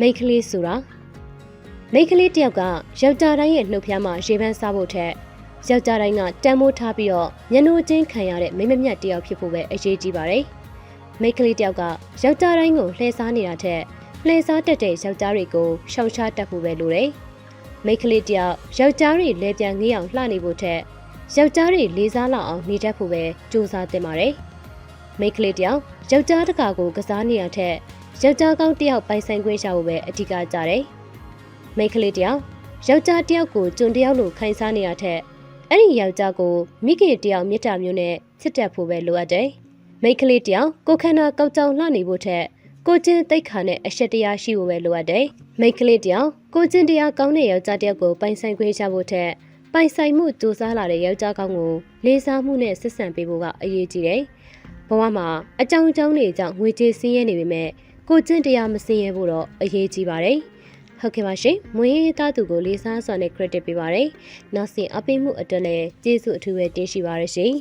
မိန်းကလေးဆိုတာမိန်းကလေးတယောက်ကယောက်ျားတိုင်းရဲ့နှုတ်ဖျားမှာရေပန်းစားဖို့ထက်ယောက်ျားတိုင်းကတန်မိုးထားပြီးတော့ညနိုချင်းခံရတဲ့မိန်းမမြတ်တယောက်ဖြစ်ဖို့ပဲအရေးကြီးပါတယ်မိန်းကလေးတယောက်ကယောက်ျားတိုင်းကိုလှည့်စားနေတာထက်လှည့်စားတတ်တဲ့ယောက်ျားတွေကိုရှောင်ရှားတတ်ဖို့ပဲလိုတယ်မိန်းကလေးတယောက်ယောက်ျားတွေလဲပြန်ငေးအောင်လှနေဖို့ထက်ယောက်ျားတွေလေးစားလောက်အောင်နေတတ်ဖို့ပဲစူးစမ်းသင့်ပါတယ်မိန်းကလေးတယောက်ယောက်ျားတစ်ခါကိုကစားနေရတဲ့ ယောက်ျားကောင်းတယောက်ပိုင်ဆိုင်ခွင့်ရဖို့ပဲအဓိကကြတယ်မိန်းကလေးတယောက်ယောက်ျားတယောက်ကိုကျွန်တယောက်လိုခိုင်းစားနေရတဲ့အဲ့ဒီယောက်ျားကိုမိခင်တယောက်မြတ်တာမျိုးနဲ့ချစ်တတ်ဖို့ပဲလိုအပ်တယ်မိန်းကလေးတယောက်ကိုခန္ဓာကောက်ကြောင်လှနေဖို့ထက်ကိုချင်းတိတ်ခါနဲ့အရှက်တရားရှိဖို့ပဲလိုအပ်တယ်မိန်းကလေးတယောက်ကိုချင်းတရားကောင်းတဲ့ယောက်ျားတယောက်ကိုပိုင်ဆိုင်ခွင့်ရဖို့ထက်ပိုင်ဆိုင်မှုစူးစမ်းလာတဲ့ယောက်ျားကောင်းကိုလေးစားမှုနဲ့ဆက်ဆံပေးဖို့ကအရေးကြီးတယ်ဘဝမှာအကြောင်းအကြောင်းတွေကြောင့်ငွေကြေးစင်းရဲနေပေမဲ့ ကိုချင်းတရားမစင်းရဲဖို့တော့အရေးကြီးပါတယ်ဟုတ်ကဲ့ပါရှင်မွေးရေးသားသူကိုလေးစားစွာနဲ့ credit ပေးပါတယ်နောက်ဆင်အပိမှုအတွက်လည်းကျေးဇူးအထူးပဲတင်ရှိပါရရှင်